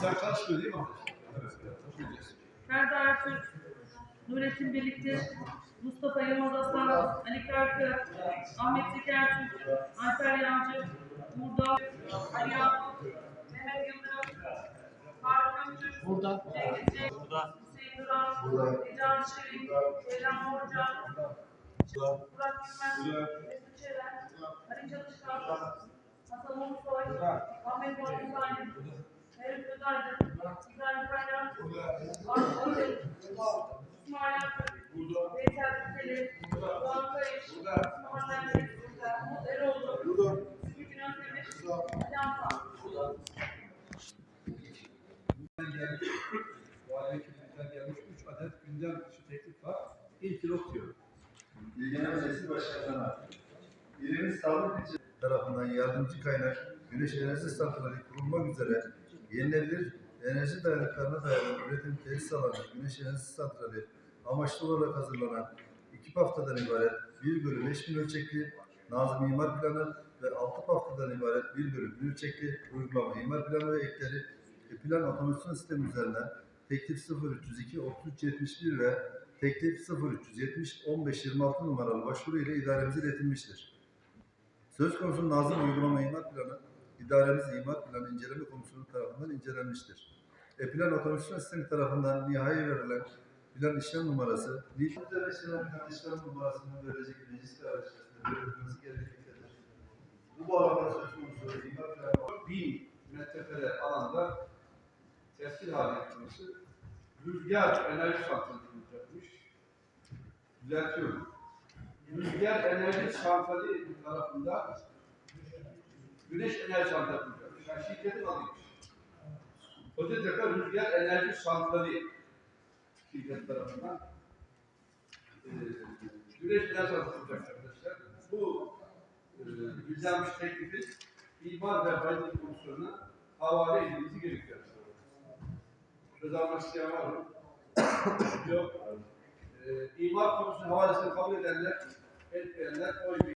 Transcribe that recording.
Sen karışmıyor değil mi? Ferdi Ertürk, Nurettin Birlikte, Mustafa Yılmaz Aslan, Ali Karkı, Ahmet Zeki Ertürk, Alper Yancı, Murda, Ali Mehmet Yıldırım, Faruk Öncü, Burada. Cengiz Burada. Hüseyin Duran, Burada. Necan Şirin, Ceylan Borca, Burak Gülmen, Mesut Çelen, Ali Çalışkan, Hasan Ulusoy, Ahmet Salim, Herif Özaydın, İbrahim Kaya, Arif Özdemir, İsmail Akgül, Veysel Tüfeli, Doğan Kayış, Muhammed Reis, Umut Eroğlu, Ümit Özdemir, Ali Antal. Vali ekibimizden gelmiş 3 adet gündem dışı teklif var. İlk okuyor. Bilgene Meclisi Başkanı'na İlimiz Sağlık İlçe tarafından yardımcı kaynak güneş enerji santrali kurulmak üzere yenilebilir enerji dayanıklarına dayalı üretim tesis alanı güneş enerji santrali amaçlı olarak hazırlanan iki haftadan ibaret 1 bölü 5 bin ölçekli Nazım İmar Planı ve 6 haftadan ibaret 1 bölü 1 ölçekli uygulama imar planı ve ekleri ve plan otomasyon sistemi üzerinden teklif 0302 3371 ve teklif 0370 1526 numaralı başvuru ile idaremize iletilmiştir. Söz konusu Nazım Uygulama İmar Planı, idaremiz İmar Planı İnceleme Komisyonu tarafından incelenmiştir. E plan otomasyon sistemi tarafından nihai verilen plan işlem numarası, işlenen plan işlem numarasının verilecek meclis kararı içerisinde verilmesi gerekmektedir. Bu bağlamda söz konusu İmar Planı 1000 metrekare alanda tescil hale getirilmesi rüzgar enerji santrali kurulacakmış. Düzeltiyorum. Rüzgar enerji santrali tarafında güneş enerji kurulacakmış. Yani şirketin adıymış. Kocatepe Rüzgar Enerji Santrali şirket tarafından e, güneş enerji kurulacak arkadaşlar. Bu e, güzelmiş teklifi İmar ve Bayındırlık Komisyonu'na havale edilmesi gerekiyor. Söz almak isteyen var mı? Yok. Ee, İmar Komisyonu havalesini kabul edenler, etmeyenler oy